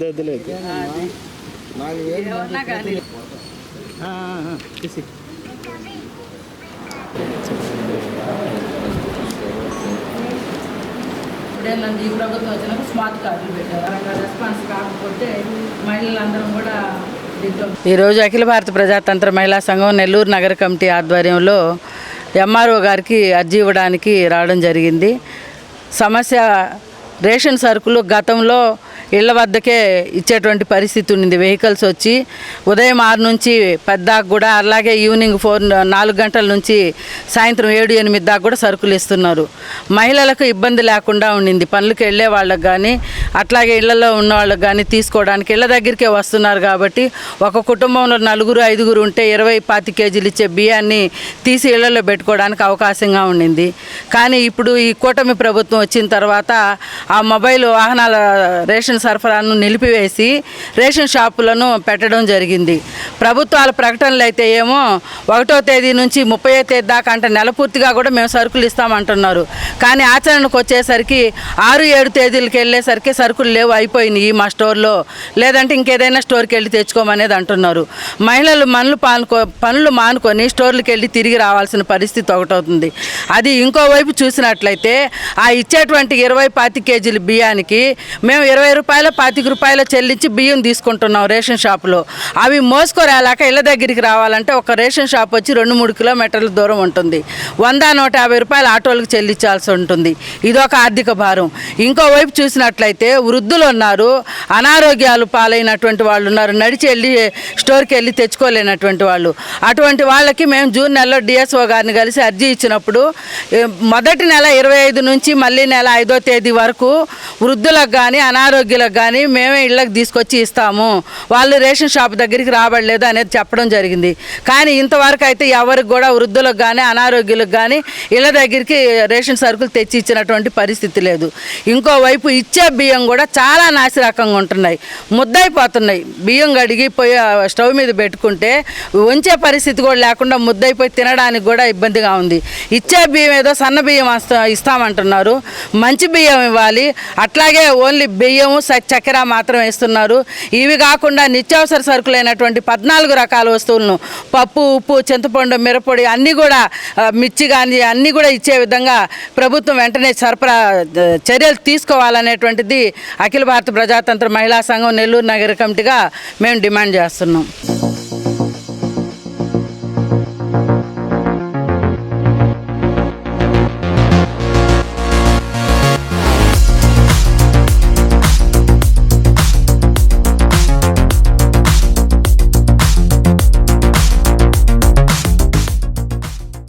వద్దులే ఏమన్నా కానీ ఈ ప్రభుత్వం వచ్చినాక స్మార్ట్ కార్డులు పెట్టారు రెస్పాన్స్ కాకపోతే మహిళలందరం కూడా ఈరోజు అఖిల భారత ప్రజాతంత్ర మహిళా సంఘం నెల్లూరు నగర కమిటీ ఆధ్వర్యంలో ఎంఆర్ఓ గారికి అర్జీ ఇవ్వడానికి రావడం జరిగింది. సమస్య రేషన్ సరుకులు గతంలో ఇళ్ళ వద్దకే ఇచ్చేటువంటి పరిస్థితి ఉండింది. వెహికల్స్ వచ్చి ఉదయం ఆరు నుంచి పెద్దాకు కూడా అలాగే ఈవినింగ్ ఫోర్ నాలుగు గంటల నుంచి సాయంత్రం ఏడు ఎనిమిది దాకా కూడా సరుకులు ఇస్తున్నారు. మహిళలకు ఇబ్బంది లేకుండా ఉండింది. పనులకు వెళ్ళే వాళ్ళకి కానీ అట్లాగే ఇళ్ళలో ఉన్న వాళ్ళకి కానీ తీసుకోవడానికి ఇళ్ళ దగ్గరికే వస్తున్నారు కాబట్టి ఒక కుటుంబంలో నలుగురు ఐదుగురు ఉంటే ఇరవై పాతి కేజీలు ఇచ్చే బియ్యాన్ని తీసి ఇళ్ళలో పెట్టుకోవడానికి అవకాశంగా ఉండింది. కానీ ఇప్పుడు ఈ కూటమి ప్రభుత్వం వచ్చిన తర్వాత ఆ మొబైల్ వాహనాల రేషన్ సరఫరాను నిలిపివేసి రేషన్ షాపులను పెట్టడం జరిగింది. ప్రభుత్వాల ప్రకటనలు అయితే ఏమో ఒకటో తేదీ నుంచి ముప్పై తేదీ దాకా అంటే నెల పూర్తిగా కూడా మేము సరుకులు ఇస్తామంటున్నారు. కానీ ఆచరణకు వచ్చేసరికి ఆరు ఏడు తేదీలకు వెళ్ళేసరికి సరుకులు లేవు అయిపోయినాయి మా స్టోర్లో. లేదంటే ఇంకేదైనా స్టోర్కి వెళ్ళి తెచ్చుకోమనేది అంటున్నారు. మహిళలు మనులు పానుకో పనులు మానుకొని స్టోర్లకు వెళ్ళి తిరిగి రావాల్సిన పరిస్థితి ఒకటవుతుంది అది ఇంకోవైపు చూసినట్లయితే ఆ ఇచ్చేటువంటి ఇరవై పాతి కేజీల బియ్యానికి మేము ఇరవై రూపాయల పాతిక రూపాయల చెల్లించి బియ్యం తీసుకుంటున్నాం రేషన్ షాపులో. అవి మోసుకోరాలాక ఇళ్ళ దగ్గరికి రావాలంటే ఒక రేషన్ షాప్ వచ్చి రెండు మూడు కిలోమీటర్ల దూరం ఉంటుంది. వంద నూట యాభై రూపాయలు ఆటోలకు చెల్లించాల్సి ఉంటుంది. ఇదొక ఆర్థిక భారం. ఇంకోవైపు చూసినట్లయితే వృద్ధులు ఉన్నారు అనారోగ్యాలు పాలైనటువంటి వాళ్ళు ఉన్నారు నడిచి వెళ్ళి స్టోర్కి వెళ్ళి తెచ్చుకోలేనటువంటి వాళ్ళు. అటువంటి వాళ్ళకి మేము జూన్ నెలలో డిఎస్ఓ గారిని కలిసి అర్జీ ఇచ్చినప్పుడు మొదటి నెల ఇరవై ఐదు నుంచి మళ్ళీ నెల ఐదో తేదీ వరకు వృద్ధులకు కానీ అనారోగ్యులకు కానీ మేమే ఇళ్ళకి తీసుకొచ్చి ఇస్తాము. వాళ్ళు రేషన్ షాప్ దగ్గరికి రాబడలేదు. అనేది చెప్పడం జరిగింది. కానీ ఇంతవరకు అయితే ఎవరికి కూడా వృద్ధులకు కానీ అనారోగ్యులకు కానీ ఇళ్ళ దగ్గరికి రేషన్ సరుకులు తెచ్చి ఇచ్చినటువంటి పరిస్థితి లేదు. ఇంకోవైపు ఇచ్చే బియ్యం కూడా చాలా నాసిరకంగా ఉంటున్నాయి. ముద్దైపోతున్నాయి బియ్యం కడిగి పోయి స్టవ్ మీద పెట్టుకుంటే వంచే పరిస్థితి కూడా లేకుండా ముద్దైపోయి తినడానికి కూడా ఇబ్బందిగా ఉంది. ఇచ్చే బియ్యం ఏదో సన్న బియ్యం వస్తా ఇస్తామంటున్నారు. మంచి బియ్యం ఇవ్వాలి. అట్లాగే ఓన్లీ బియ్యము చక్కెర మాత్రం ఇస్తున్నారు ఇవి కాకుండా నిత్యావసర సరుకులైనటువంటి పద్నాలుగు రకాల వస్తువులను. పప్పు ఉప్పు చింతపండు మిరపొడి అన్నీ కూడా మిర్చి కానీ అన్నీ కూడా ఇచ్చే విధంగా ప్రభుత్వం వెంటనే సరఫరా చర్యలు తీసుకోవాలనేటువంటిది అఖిల భారత ప్రజాతంత్ర మహిళా సంఘం నెల్లూరు నగర కమిటీగా మేము డిమాండ్ చేస్తున్నాం.